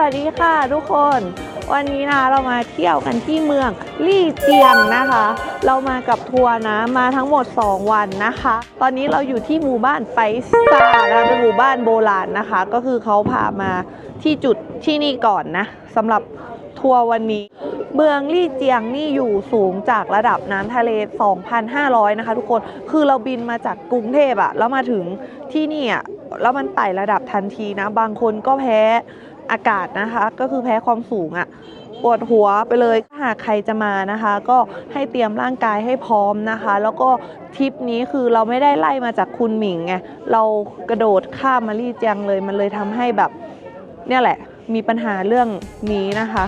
วัสดีค่ะทุกคน วันนี้นะเรามาเที่ยวกันที่เมืองลี่เจียงนะคะ เรามากับทัวร์นะมาทั้งหมด 2 วันนะคะ ตอนนี้เราอยู่ที่หมู่บ้านไปซ่านะเป็นหมู่บ้านโบราณนะคะ ก็คือเขาพามาที่จุดที่นี่ก่อนนะสำหรับทัวร์วันนี้เมืองลี่เจียงนี่อยู่สูงจากระดับน้ำทะเล 2,500 นะคะ ทุกคน คือเราบินมาจากกรุงเทพอะแล้วมาถึงที่นี่อะแล้วมันไต่ระดับทันทีนะ บางคนก็แพ้ อากาศนะคะ ก็คือแพ้ความสูงอะปวดหัวไปเลยถ้าหากใครจะมานะคะ ก็ให้เตรียมร่างกายให้พร้อมนะคะ แล้วก็ทริปนี้คือเราไม่ได้ไล่มาจากคุณหมิงไงเรากระโดดข้ามมาลี่เจียงเลย มันเลยทำให้แบบเนี่ยแหละมีปัญหาเรื่องนี้นะคะ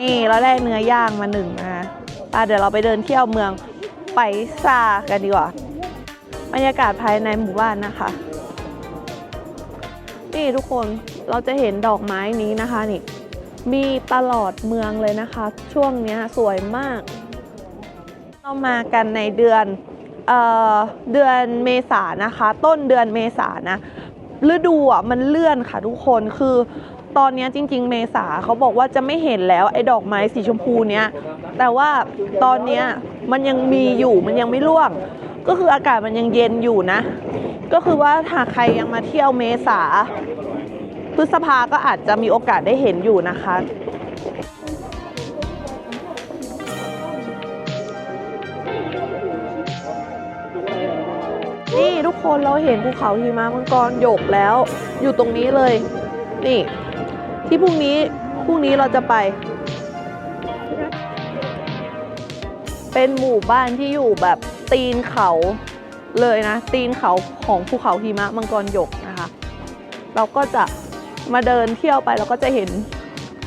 นี่เราได้เนื้อย่างมาหนึ่งนะคะอะเดี๋ยวเราไปเดินเที่ยวเมืองไปซากันดีกว่า บรรยากาศภายในหมู่บ้านนะคะ นี่ทุกคนเราจะเห็นดอกไม้นี้นะคะนี่มีตลอดเมืองเลยนะคะ ช่วงนี้สวยมาก เรามากันในเดือนเออเดือนเมษานะคะ ต้นเดือนเมษานะฤดูอะมันเลื่อนค่ะทุกคนคือตอนนี้จริง ๆ เมษาเขาบอกว่าจะไม่เห็นแล้วไอ้ดอกไม้สีชมพูเนี้ยแต่ว่าตอนนี้มันยังมีอยู่มันยังไม่ร่วง ก็คืออากาศมันยังเย็นอยู่นะ ก็คือว่าถ้าใครยังมาเที่ยวเมษา พฤษภาก็อาจจะมีโอกาสได้เห็นอยู่นะคะนี่ทุกคนเราเห็นภูเขาหิมะมังกรหยกแล้ว อยู่ตรงนี้เลย นี่ ที่พรุ่งนี้พรุ่งนี้เราจะไป เป็นหมู่บ้านที่อยู่แบบ ตีนเขาเลยนะ ตีนเขาของภูเขาหิมะมังกรหยกนะคะ เราก็จะมาเดินเที่ยวไปเราก็จะเห็น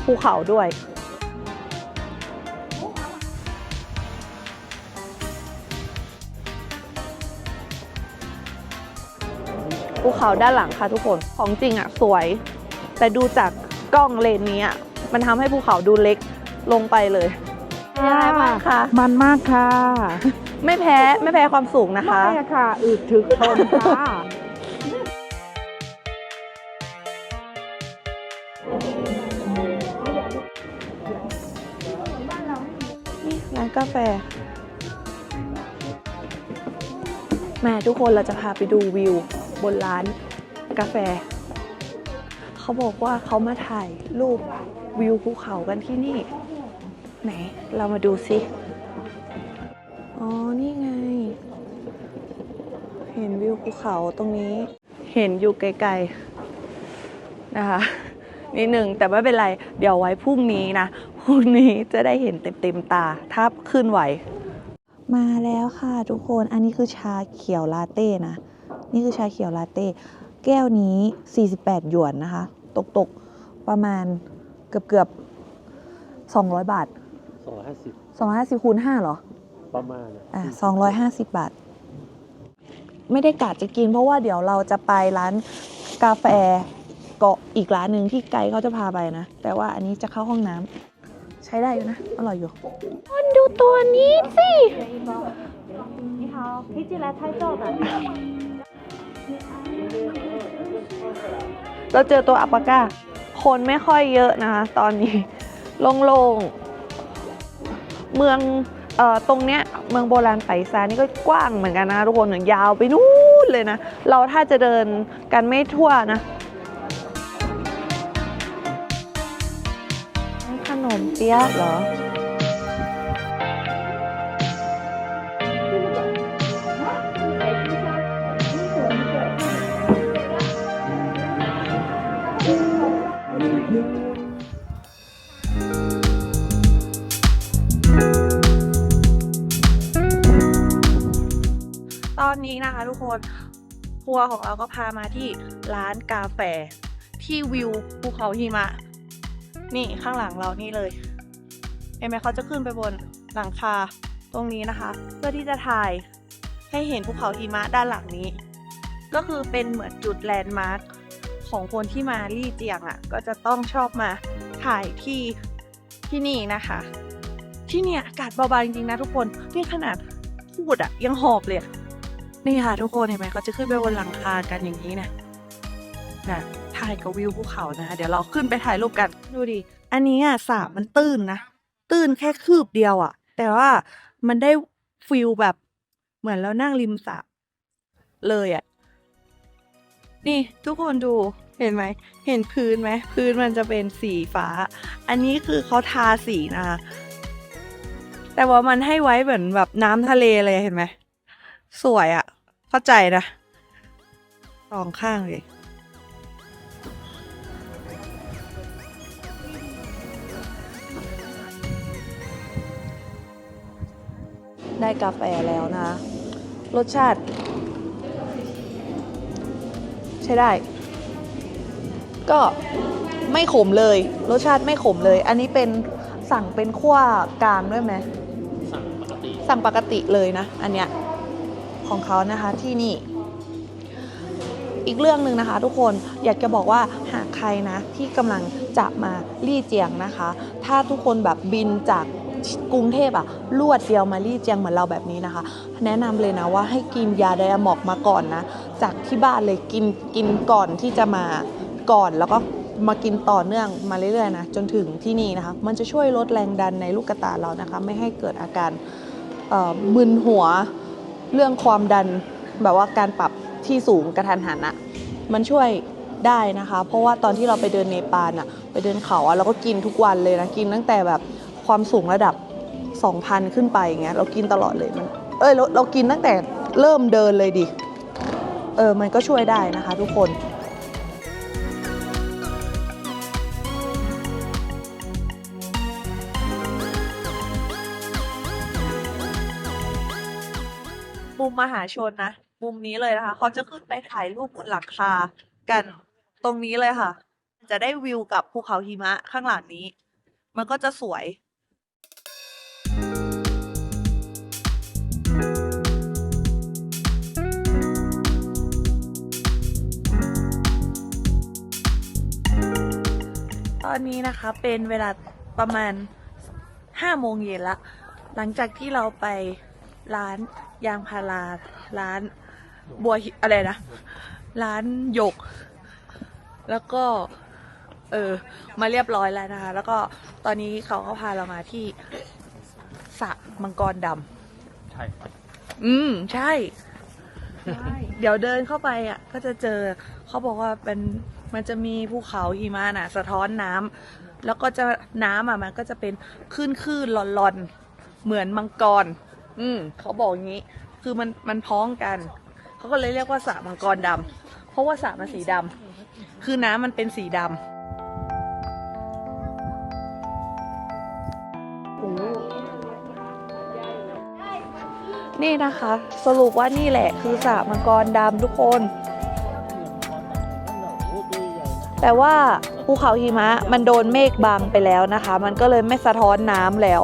ภูเขาด้วยภูเขาด้านหลังค่ะทุกคนของจริงอะสวย แต่ดูจากกล้องเลนนี้อะมันทำให้ภูเขาดูเล็กลงไปเลยเป็นยังไงบ้างคะมันมากค่ะ ไม่แพ้ไม่แพ้ความสูงนะคะ ไม่ค่ะอึดถึกทนค่ะนี่ร้านกาแฟแม่ทุกคนเราจะพาไปดูวิวบนร้านกาแฟ เขาบอกว่าเขามาถ่ายรูปวิวภูเขากันที่นี่ ไหน เรามาดูสิ อ๋อ นี่ไง เห็นวิวภูเขาตรงนี้ เห็นอยู่ไกลๆนะคะนิดหนึ่งแต่ไม่เป็นไร เดี๋ยวไว้พรุ่งนี้นะพรุ่งนี้จะได้เห็นเต็มๆตาถ้าขึ้นไหว มาแล้วค่ะทุกคนอันนี้คือชาเขียวลาเต้นะ นี่คือชาเขียวลาเต้แก้วนี้ 48 หยวนนะคะ ตกตกๆประมาณเกือบเกือบๆ200 บาทสองร้อยห้าสิบ250คูณ5เหรอ ประมาณอะ อ่ะ250 บาท ไม่ได้กะจะกินเพราะว่าเดี๋ยวเราจะไปร้านกาแฟเกาะอีกร้านหนึ่งที่ไกด์เขาจะพาไปนะ แต่ว่าอันนี้จะเข้าห้องน้ำใช้ได้อยู่นะ อร่อยอยู่คนดูตัวนี้สิ 你好，可以进来拍照的。 เราเจอตัวอัปปาก้า คนไม่ค่อยเยอะนะคะ ตอนนี้ โล่งๆ เมือง เอ่อตรงเนี้ยเมืองโบราณไปซานี่ก็กว้างเหมือนกันนะคะทุกคนยาวไปนู่นเลยนะ เราถ้าจะเดินกันไม่ทั่วนะ ขนมเปี๊ยะเหรอ อนนี้นะคะ ทุกคนทัวร์ของเราก็พามาที่ร้านกาแฟที่วิวภูเขาหิมะ นี่ข้างหลังเรานี่เลยเห็นไหมเขาจะขึ้นไปบนหลังคาตรงนี้นะคะ เพื่อที่จะถ่ายให้เห็นภูเขาหิมะด้านหลังนี้ ก็คือเป็นเหมือนจุดแลนด์มาร์คของคนที่มาลี่เจียงอะ่ะ ก็จะต้องชอบมาถ่ายที่ที่นี่นะคะ ที่เนี่ยอากาศเบาๆจริงๆนะทุกคนนี่ขนาดพูดอะยังหอบเลยอะ นี่ค่ะทุกคนเห็นไหมเขาจะขึ้นไปบนหลังคากันอย่างนี้นะนะถ่ายกับวิวภูเขานะเดี๋ยวเราขึ้นไปถ่ายรูปกันดูดิอันนี้อะสระมันตื้นนะ ตื้นแค่คืบเดียวอะ แต่ว่ามันได้ฟิลแบบเหมือนเรานั่งริมสระเลยอะนี่ทุกคนดูเห็นไหม เห็นพื้นไหม พื้นมันจะเป็นสีฟ้า อันนี้คือเขาทาสีนะคะ แต่ว่ามันให้ไว้เหมือนแบบน้ำทะเลเลยเห็นไหม สวยอะ่ะ เข้าใจนะสองข้างเลยได้กาแฟแล้วนะ รสชาติ ใช้ได้ ก็ไม่ขมเลย รสชาติไม่ขมเลย อันนี้เป็นสั่งเป็นขั้วกลางด้วยไหม สั่งปกติ สั่งปกติเลยนะ อันเนี้ย ของเขานะคะที่นี่ อีกเรื่องหนึ่งนะคะทุกคนอยากจะบอกว่าหากใครนะที่กำลังจะมาลี่เจียงนะคะ ถ้าทุกคนแบบบินจากกรุงเทพอะลวดเดียวมาลี่เจียงเหมือนเราแบบนี้นะคะ แนะนำเลยนะว่าให้กินยาไดอะมอกมาก่อนนะ จากที่บ้านเลยกินกินก่อนที่จะมาก่อนแล้วก็มากินต่อเนื่องมาเรื่อยๆนะจนถึงที่นี่นะคะ มันจะช่วยลดแรงดันในลูกตาเรานะคะ ไม่ให้เกิดอาการมึนหัว เรื่องความดันแบบว่าการปรับที่สูงกระทันหันอะมันช่วยได้นะคะ เพราะว่าตอนที่เราไปเดินเนปาลอะไปเดินเขาอะเราก็กินทุกวันเลยนะกินตั้งแต่แบบความสูงระดับ 2,000 ขึ้นไปอย่างเงี้ยเรากินตลอดเลยมันเอ้ยเราเรากินตั้งแต่เริ่มเดินเลยดิเออมันก็ช่วยได้นะคะทุกคน มหาชนนะ มุมนี้เลยนะคะ เขาจะขึ้นไปถ่ายรูปบนหลังคากัน ตรงนี้เลยค่ะ จะได้วิวกับภูเขาหิมะข้างหลังนี้ มันก็จะสวย ตอนนี้นะคะเป็นเวลาประมาณห้าโมงเย็นละ หลังจากที่เราไป ร้านยางพาราร้านบัวหิอะไรนะ ร้านหยก แล้วก็ เออ มาเรียบร้อยแล้วนะคะ แล้วก็ตอนนี้เขาก็พาเรามาที่สระมังกรดำใช่ อืม ใช่ เดี๋ยวเดินเข้าไปอะ ก็จะเจอเขาบอกว่าเป็นมันจะมีภูเขาหิมะน่ะ สะท้อนน้ำแล้วก็จะน้ำอะมันก็จะเป็นคลื่นคลื่นๆลอนๆ เหมือนมังกร อืมเขาบอกอย่างนี้ คือมันมันพ้องกัน เขาก็เลยเรียกว่าสระมังกรดำเพราะว่าสระมันสีดำคือน้ำมันเป็นสีดำนี่นะคะ สรุปว่านี่แหละคือสระมังกรดำทุกคน แต่ว่าภูเขาหิมะมันโดนเมฆบังไปแล้วนะคะ มันก็เลยไม่สะท้อนน้ำแล้ว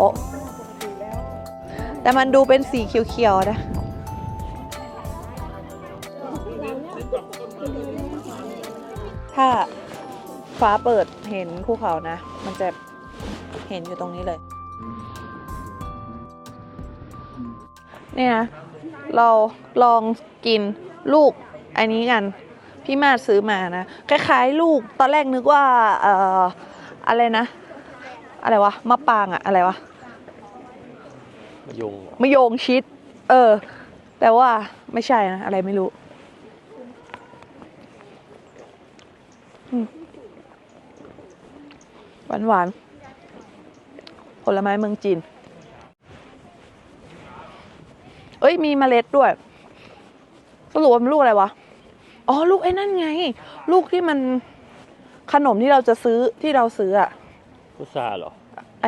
แต่มันดูเป็นสีเขียวๆนะ ถ้าฟ้าเปิดเห็นภูเขานะ มันจะเห็นอยู่ตรงนี้เลย เนี่ยนะเราลองกินลูกอันนี้กัน พี่มาซื้อมานะ คล้ายๆ ลูกตอนแรกนึกว่า เอ่อ อะไรนะ อะไรวะ มะปางอะอะไรวะ ยงเหรอมะโยงชิด เออ แต่ว่าไม่ใช่นะ อะไรไม่รู้หวานหวานๆผลไม้เมืองจีน เอ้ย มีเมล็ดด้วย สรุปว่ามันลูกอะไรวะ อ๋อ ลูกไอ้นั่นไง ลูกที่มันขนมที่เราจะซื้อที่เราซื้ออะพุทราเหรอ ไอ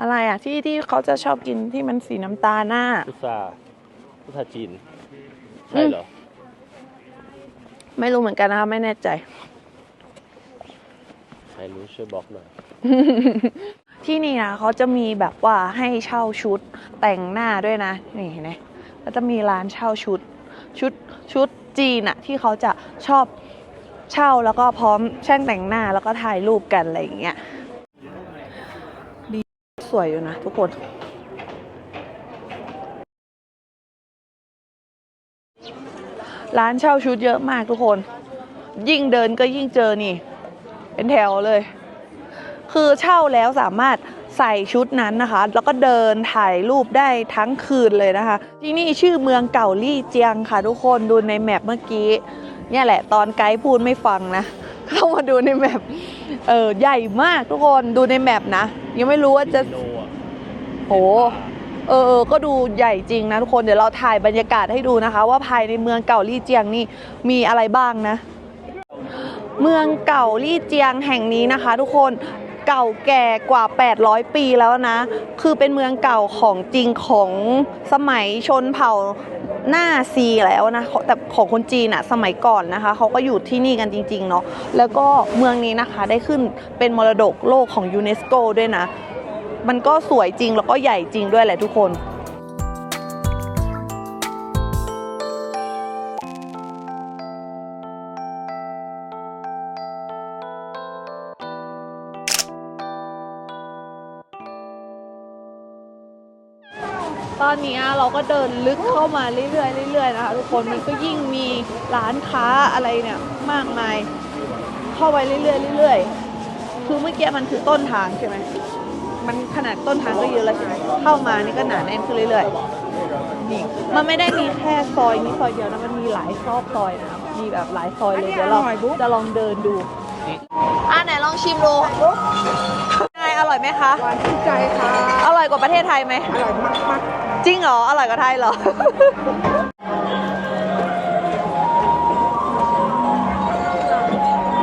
อะไรอะที่ที่เขาจะชอบกินที่มันสีน้ำตาลน่ะพุทราพุทราจีน ใช่เหรอ ไม่รู้เหมือนกันนะคะไม่แน่ใจ ใครรู้ช่วยบอกหน่อย ที่นี่นะเขาจะมีแบบว่าให้เช่าชุดแต่งหน้าด้วยนะ นี่เห็นไหมแล้วจะมีร้านเช่าชุด ชุดชุดจีนอะที่เขาจะชอบเช่าแล้วก็พร้อมช่างแต่งหน้าแล้วก็ถ่ายรูปกันอะไรอย่างเงี้ยดี สวยอยู่นะทุกคน ร้านเช่าชุดเยอะมากทุกคน ยิ่งเดินก็ยิ่งเจอนี่ เป็นแถวเลย คือเช่าแล้วสามารถใส่ชุดนั้นนะคะ แล้วก็เดินถ่ายรูปได้ทั้งคืนเลยนะคะ ที่นี่ชื่อเมืองเก่าลี่เจียงค่ะทุกคนดูในแมปเมื่อกี้ เนี่ยแหละตอนไกด์พูดไม่ฟังนะ เข้ามาดูในแมปเออใหญ่มากทุกคนดูในแมปนะ ยังไม่รู้ว่าจะโนอะโหเออเออก็ดูใหญ่จริงนะทุกคนเดี๋ยวเราถ่ายบรรยากาศให้ดูนะคะ ว่าภายในเมืองเก่าลี่เจียงนี่มีอะไรบ้างนะ เมืองเก่าลี่เจียงแห่งนี้นะคะ ทุกคนเก่าแก่กว่า 800 ปีแล้วนะ คือเป็นเมืองเก่าของจริงของสมัยชนเผ่า หน้าซีแล้วนะแต่ของคนจีนอะสมัยก่อนนะคะเขาก็อยู่ที่นี่กันจริงๆเนาะแล้วก็เมืองนี้นะคะได้ขึ้นเป็นมรดกโลกของยูเนสโกด้วยนะ มันก็สวยจริงแล้วก็ใหญ่จริงด้วยแหละทุกคน อนนี้เราก็เดินลึกเข้ามาเรื่อยๆเรื่อยๆนะคะทุกคนมันก็ยิ่งมีร้านค้าอะไรเนี่ยมากมาย เข้าไปเรื่อยๆเรื่อยๆคือเมื่อกี้มันคือต้นทางใช่ไหมมันขนาดต้นทางก็เยอะแล้วใช่ไหมเข้ามานี่ก็หนาแน่นขึ้นเรื่อยๆนี่มันไม่ได้มีแค่ซอยนี้ซอยเดียวนะมันมีหลายซอกซอยนะมีแบบหลายซอยเลยเดี๋ยวเราจะลองเดินดูอะไหนลองชิมดูไงอร่อยไหมคะหวานชื่นใจค่ะ อร่อยกว่าประเทศไทยไหมอร่อยมาก จริงเหรอ อร่อยกว่าไทยเหรอ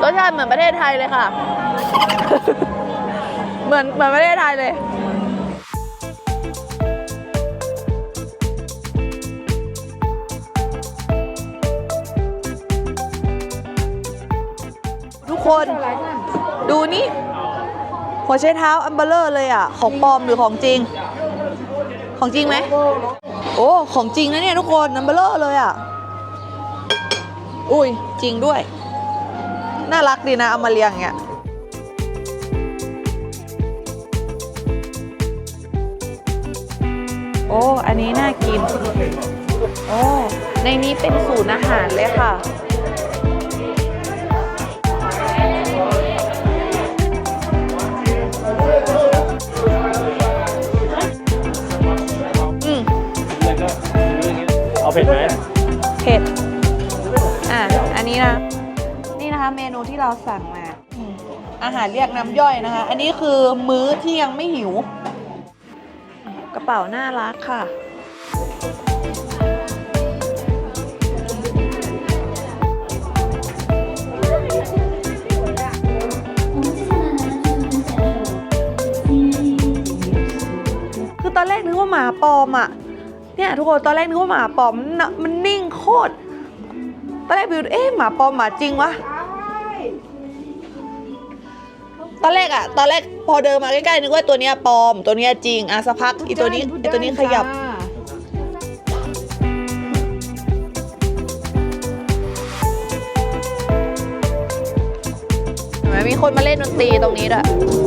รสชาติเหมือนประเทศไทยเลยค่ะ เหมือนเหมือนประเทศไทยเลยทุกคนๆอะไรนั่นดูนี่หัวใช้เท้าอันเบลเลอร์เลยอะ ของปลอมหรือของจริง ของจริงไหม โอ้ ของจริงนะเนี่ยทุกคนนัมเบลอร์เลยอะ อุ้ยจริงด้วย น่ารักดีนะเอามาเรียงอย่างเงี้ยโอ้ อันนี้น่ากิน โอ้ ในนี้เป็นศูนย์อาหารเลยค่ะ เอาเผ็ดไหมเผ็ด อะ อันนี้นะ นี่นะคะเมนูที่เราสั่งมาอืมอาหารเรียกน้ำย่อยนะคะ อันนี้คือมื้อที่ยังไม่หิว กระเป๋าน่ารักค่ะ คือตอนแรกนึกว่าหมาปลอมอะ เนี่ยทุกคนตอนแรกนึกว่าหมาปลอมมันน่ะมันนิ่งโคตรตอนแรกบิวเอ๊ะหมาปลอมหมาจริงวะตอนแรกอะตอนแรกพอเดินมาใกล้ๆนึกว่าตัวเนี้ยปลอมตัวเนี้ยจริงอะสักพักอีตัวนี้ไอตัวนี้ขยับเห็นไหมมีคนมาเล่นดนตรีตรงนี้ด้วย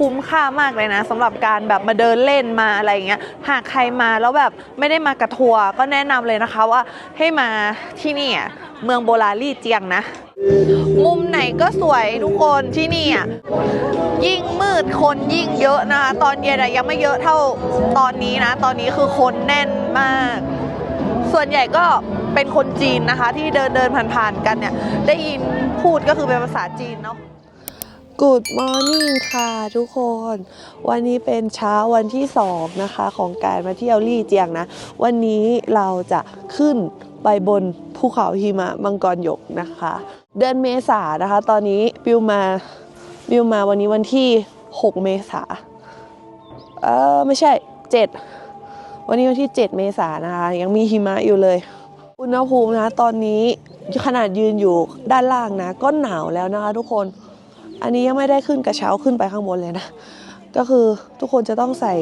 คุ้มค่ามากเลยนะสำหรับการแบบมาเดินเล่นมาอะไรอย่างเงี้ยหากใครมาแล้วแบบไม่ได้มากับทัวร์ก็แนะนำเลยนะคะว่าให้มาที่นี่เมืองโบราณลี่เจียงนะ มุมไหนก็สวยทุกคนที่นี่ยิ่งมืดคนยิ่งเยอะนะคะตอนเย็นอะยังไม่เยอะเท่าตอนนี้นะ ตอนนี้คือคนแน่นมาก ส่วนใหญ่ก็เป็นคนจีนนะคะ ที่เดินเดินผ่านๆกันเนี่ย ได้ยินพูดก็คือเป็นภาษาจีนเนาะ Good morning ค่ะทุกคน วันนี้เป็นเช้าวันที่สองนะคะ ของการมาเที่ยวลี่เจียงนะ วันนี้เราจะขึ้นไปบนภูเขาหิมะมังกรหยกนะคะ เดือนเมษานะคะ ตอนนี้บิวมาบิวมาวันนี้วันที่ 6 เมษาเออไม่ใช่ 7 วันนี้วันที่ 7 เมษานนะคะ ยังมีหิมะอยู่เลย อุณหภูมินะตอนนี้ขนาดยืนอยู่ด้านล่างนะ ก็หนาวแล้วนะคะทุกคน อันนี้ยังไม่ได้ขึ้นกระเช้าขึ้นไปข้างบนเลยนะ ก็คือทุกคนจะต้องใส่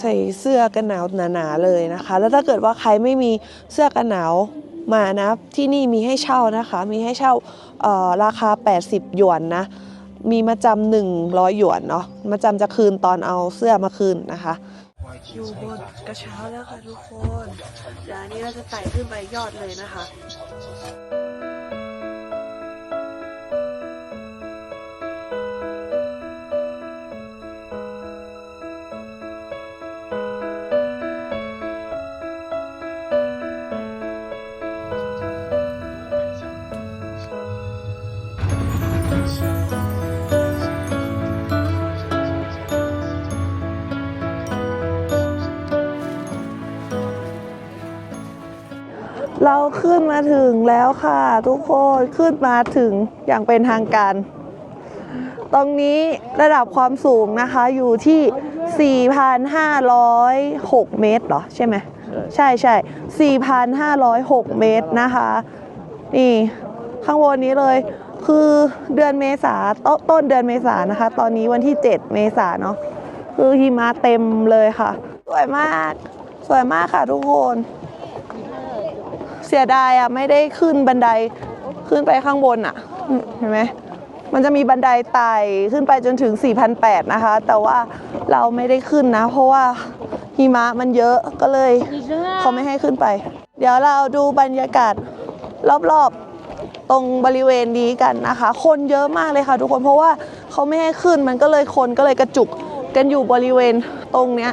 ใส่เสื้อกันหนาวหนาๆเลยนะคะ แล้วถ้าเกิดว่าใครไม่มีเสื้อกันหนาวมานะที่นี่มีให้เช่านะคะ มีให้เช่าราคา 80 หยวนนะ มีมาจำหนึ่งร้อยหยวนเนาะมาจำจะคืนตอนเอาเสื้อมาคืนนะคะอยู่บนกระเช้าแล้วค่ะทุกคนเดี๋ยวอันนี้เราจะไต่ขึ้นไปยอดเลยนะคะ เราขึ้นมาถึงแล้วค่ะ ทุกคนขึ้นมาถึงอย่างเป็นทางการ ตรงนี้ระดับความสูงนะคะอยู่ที่ 4,506 เมตรหรอ ใช่ไหมใช่ใช่ 4,506 เมตรนะคะ นี่ ข้างบนนี้เลยคือเดือนเมษาตต้นเดือนเมษานะคะ ตอนนี้วันที่ 7 เมษาเนาะคือหิมะเต็มเลยค่ะ สวยมาก สวยมากค่ะทุกคน เสียดายอะไม่ได้ขึ้นบันไดขึ้นไปข้างบนอะเห็นไหมมันจะมีบันไดไต่ขึ้นไปจนถึง 4,800 นะคะ แต่ว่าเราไม่ได้ขึ้นนะ เพราะว่าหิมะมันเยอะก็เลยเขาไม่ให้ขึ้นไป เดี๋ยวเราดูบรรยากาศรอบๆตรงบริเวณนี้กันนะคะ คนเยอะมากเลยค่ะ ทุกคนเพราะว่าเขาไม่ให้ขึ้นมันก็เลยคนก็เลยกระจุกกันอยู่บริเวณตรงเนี้ย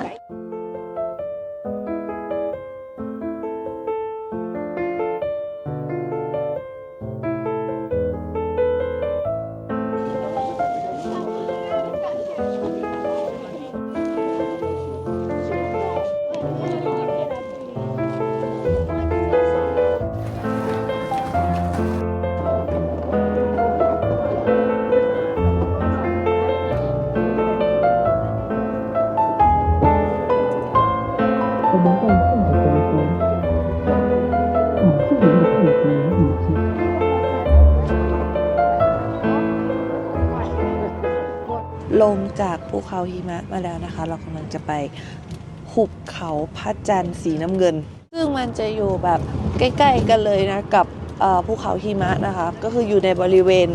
ลงจากภูเขาหิมะมาแล้วนะคะ เรากำลังจะไปหุบเขาพระจันทร์สีน้ำเงิน ซึ่งมันจะอยู่แบบใกล้ ๆ กันเลยนะกับภูเขาหิมะนะคะ ก็คืออยู่ในบริเวณ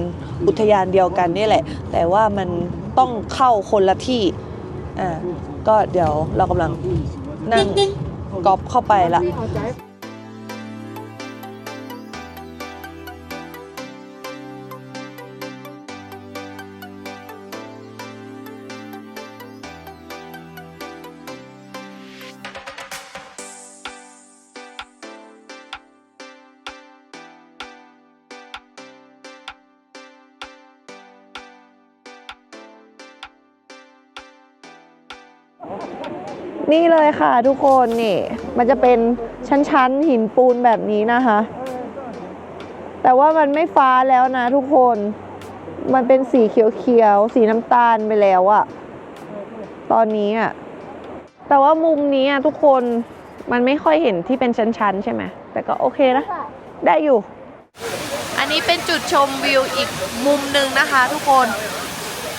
อุทยานเดียวกันนี่แหละ แต่ว่ามันต้องเข้าคนละที่อ่าก็เดี๋ยวเรากำลังนั่งกอบเข้าไปละ นี่เลยค่ะทุกคนนี่ มันจะเป็นชั้นๆหินปูนแบบนี้นะคะ แต่ว่ามันไม่ฟ้าแล้วนะทุกคน มันเป็นสีเขียวๆ สีน้ำตาลไปแล้วอะตอนนี้อะแต่ว่ามุมนี้อะทุกคนมันไม่ค่อยเห็นที่เป็นชั้นๆ ใช่ไหม แต่ก็โอเคนะ ได้อยู่ อันนี้เป็นจุดชมวิวอีกมุมหนึ่งนะคะทุกคน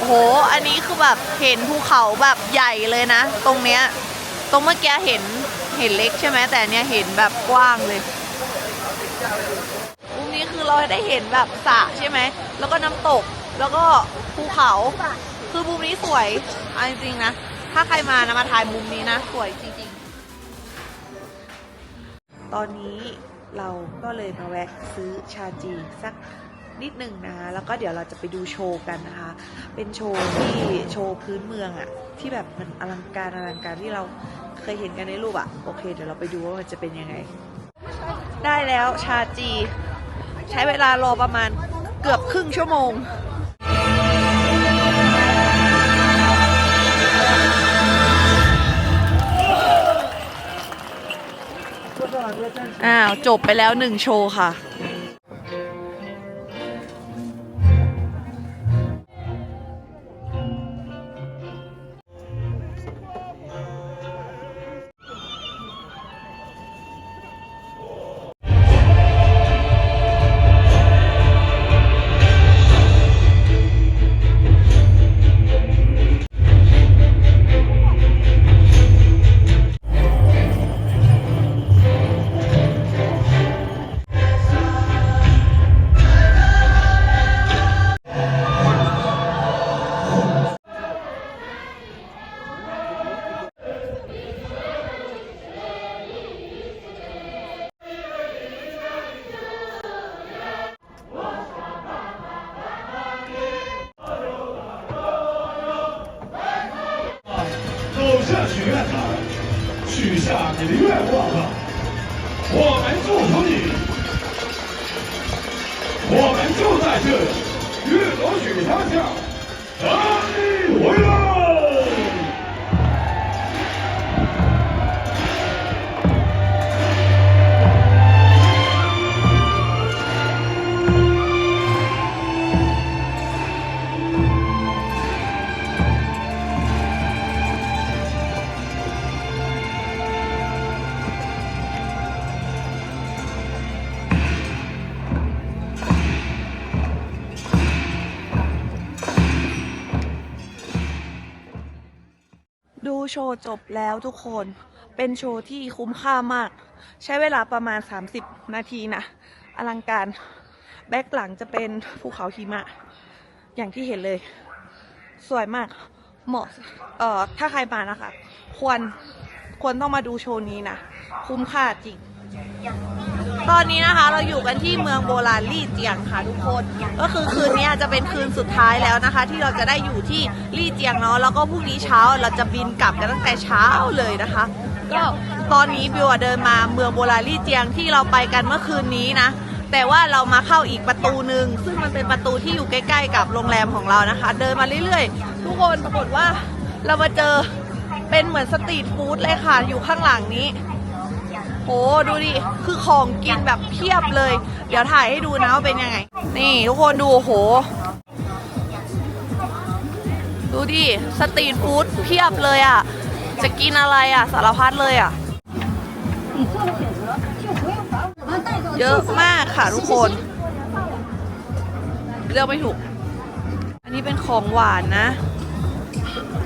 โห อันนี้คือแบบเห็นภูเขาแบบใหญ่เลยนะ ตรงเนี้ย ตรงเมื่อกี้เห็นเห็นเล็กใช่ไหมแต่เนี้ยเห็นแบบกว้างเลยมุมนี้คือเราได้เห็นแบบสระใช่ไหม แล้วก็น้ำตก แล้วก็ภูเขา คือมุมนี้สวยเอาจริงๆนะ ถ้าใครมานะมาถ่ายมุมนี้นะ สวยจริงๆ ตอนนี้เราก็เลยมาแวะซื้อชาจีสัก นิดหนึ่งนะคะแล้วก็เดี๋ยวเราจะไปดูโชว์กันนะคะ เป็นโชว์ที่โชว์พื้นเมืองอะที่แบบมันอลังการอลังการที่เราเคยเห็นกันในรูปอะโอเค เดี๋ยวเราไปดูว่ามันจะเป็นยังไง ได้แล้วชาจี ใช้เวลารอประมาณเกือบครึ่งชั่วโมงอ้าว จบไปแล้วหนึ่งโชว์ค่ะ 楼雪山下 โชว์จบแล้วทุกคน เป็นโชว์ที่คุ้มค่ามาก ใช้เวลาประมาณ 30 นาทีนะ อลังการ แบ็กหลังจะเป็นภูเขาหิมะ อย่างที่เห็นเลย สวยมาก เหมาะ เอ่อ ถ้าใครมานะคะ ควร ควรต้องมาดูโชว์นี้นะ คุ้มค่าจริง ตอนนี้นะคะเราอยู่กันที่เมืองโบราณลี่เจียงค่ะทุกคน ก็คือคืนนี้จะเป็นคืนสุดท้ายแล้วนะคะ ที่เราจะได้อยู่ที่ลี่เจียงเนาะแล้วก็พรุ่งนี้เช้าเราจะบินกลับกันตั้งแต่เช้าเลยนะคะ ก็ตอนนี้บิวเดินมาเมืองโบราณลี่เจียงที่เราไปกันเมื่อคืนนี้นะแต่ว่าเรามาเข้าอีกประตูหนึ่งซึ่งมันเป็นประตูที่อยู่ใกล้ๆ กับโรงแรมของเรานะคะ เดินมาเรื่อยๆ ทุกคนปรากฏว่าเรามาเจอเป็นเหมือนสตรีทฟู้ดเลยค่ะอยู่ข้างหลังนี้ โหดูดิ คือของกินแบบเพียบเลย เดี๋ยวถ่ายให้ดูนะว่าเป็นยังไง นี่ทุกคนดูโห ดูดิ สตรีทฟู้ดเพียบเลยอะ จะกินอะไรอะ สารพัดเลยอะ เยอะมากค่ะทุกคน เลือกไม่ถูก อันนี้เป็นของหวานนะ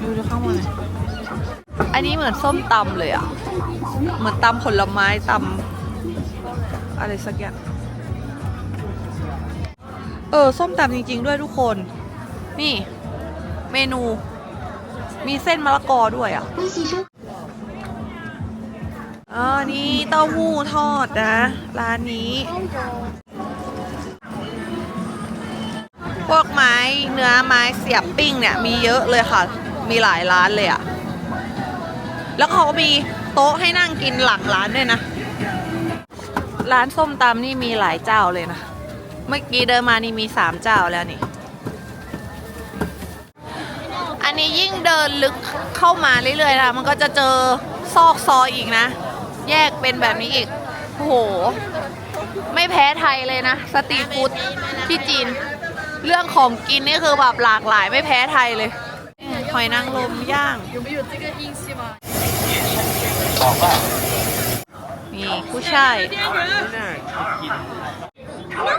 ดูดูข้างบนหน่อย อันนี้เหมือนส้มตำเลยอะ เหมือนตำผลไม้ตำอะไรสักอย่าง เออ ส้มตำจริง ๆ ด้วยทุกคน นี่ เมนู มีเส้นมะละกอด้วยอะอ๋อนี่เต้าหู้ทอดนะ ร้านนี้ พวกไม้เนื้อไม้เสียบปิ้งเนี่ย มีเยอะเลยค่ะ มีหลายร้านเลยอะ แล้วเขาก็มีโต๊ะให้นั่งกินหลังร้านด้วยนะ ร้านส้มตำนี่มีหลายเจ้าเลยนะ เมื่อกี้เดินมานี่มีสามเจ้าแล้วนี่ อันนี้ยิ่งเดินลึกเข้ามาเรื่อยๆนะ มันก็จะเจอซอกซอยอีกนะ แยกเป็นแบบนี้อีก โอ้โห ไม่แพ้ไทยเลยนะ สตรีทฟู้ดที่จีน เรื่องของกินนี่คือแบบหลากหลายไม่แพ้ไทยเลย หอยนางรมย่าง นี่ผู้ชายน้อ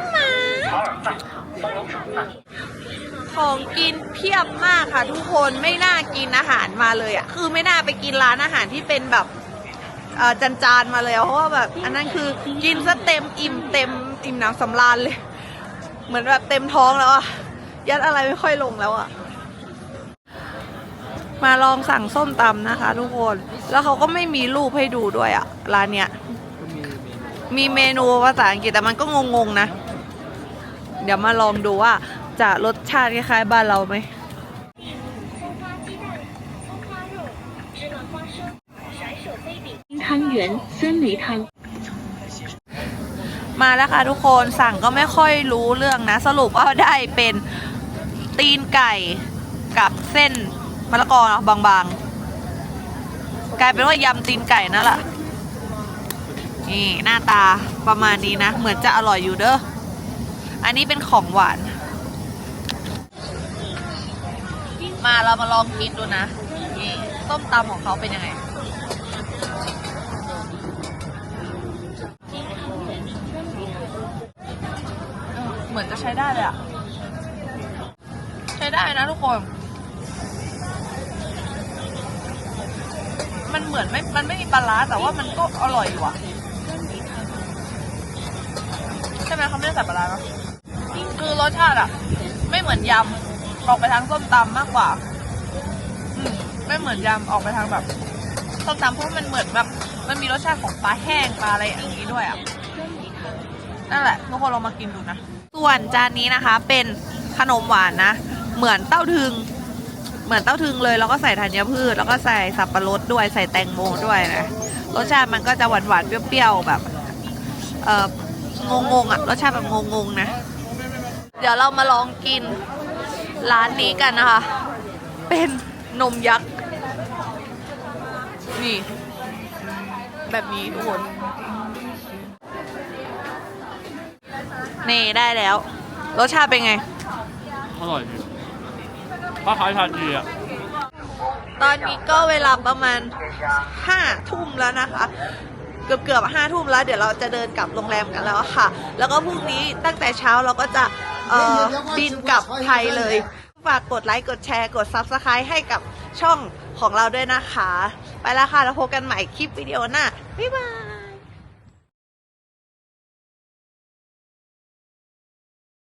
งหมา ของกินเพียบมากค่ะทุกคนไม่น่ากินอาหารมาเลยอะคือไม่น่าไปกินร้านอาหารที่เป็นแบบเอ่อจานมาเลยเพราะว่าแบบอันนั้นคือกินซะเต็มอิ่มเต็มอิ่มหน้ำสำราญเลย เหมือนแบบเต็มท้องแล้วอะยัดอะไรไม่ค่อยลงแล้วอะ มาลองสั่งส้มตำนะคะ ทุกคน แล้วเขาก็ไม่มีรูปให้ดูด้วยอะร้านเนี้ย มีเมนูภาษาอังกฤษแต่มันก็งงๆนะ เดี๋ยวมาลองดูว่าจะรสชาติคล้ายๆบ้านเราไหม 汤圆、酸梅汤。 มาแล้วค่ะทุกคนสั่งก็ไม่ค่อยรู้เรื่องนะ สรุปว่าได้เป็นตีนไก่กับเส้น มะละกอเนาะบางๆ กลายเป็นว่ายำตีนไก่นั่นแหละนี่หน้าตาประมาณนี้นะ เหมือนจะอร่อยอยู่เด้อ อันนี้เป็นของหวาน มาเรามาลองกินดูนะนี่ส้มตำของเขาเป็นยังไงเหมือนจะใช้ได้เลยอะใช้ได้นะทุกคน มันเหมือนไม่ มันไม่มีปลาร้าแต่ว่ามันก็อร่อยอยู่อะใช่ไหมเขาไม่ได้ใส่ปลาร้าเนอะคือรสชาติอะไม่เหมือนยำออกไปทางส้มตำมากกว่า อืมไม่เหมือนยำออกไปทางแบบส้มตำเพราะมันเหมือนแบบ มันมีรสชาติของปลาแห้งปลาอะไรอย่างนี้ด้วยอะนั่นแหละทุกคนลองมากินดูนะ ส่วนจานนี้นะคะ เป็นขนมหวานนะ เหมือนเต้าถึง เหมือนเต้าถึงเลยแล้วก็ใส่ธัญพืช แล้วก็ใส่สับปะรดด้วยใส่แตงโมด้วยนะรสชาติมันก็จะหวานหวานๆเปรี้ยวๆแบบเอองงๆอะรสชาติแบบงงๆนะ เดี๋ยวเรามาลองกินร้านนี้กันนะคะ เป็นนมยักษ์นี่ แบบนี้ทุกคนนี่ได้แล้ว รสชาติเป็นไง อร่อยดี ถ้าขายทานดีอะ ตอนนี้ก็เวลาประมาณห้าทุ่มแล้วนะคะ เกือบเกือบห้าทุ่มแล้ว เดี๋ยวเราจะเดินกลับโรงแรมกันแล้วค่ะ แล้วก็พรุ่งนี้ตั้งแต่เช้าเราก็จะเอ่อบินกลับไทยเลย ฝากกดไลค์ กดแชร์ กด Subscribe ให้กับช่องของเราด้วยนะคะ ไปแล้วค่ะ แล้วพบกันใหม่คลิปวิดีโอหน้า บ๊ายบาย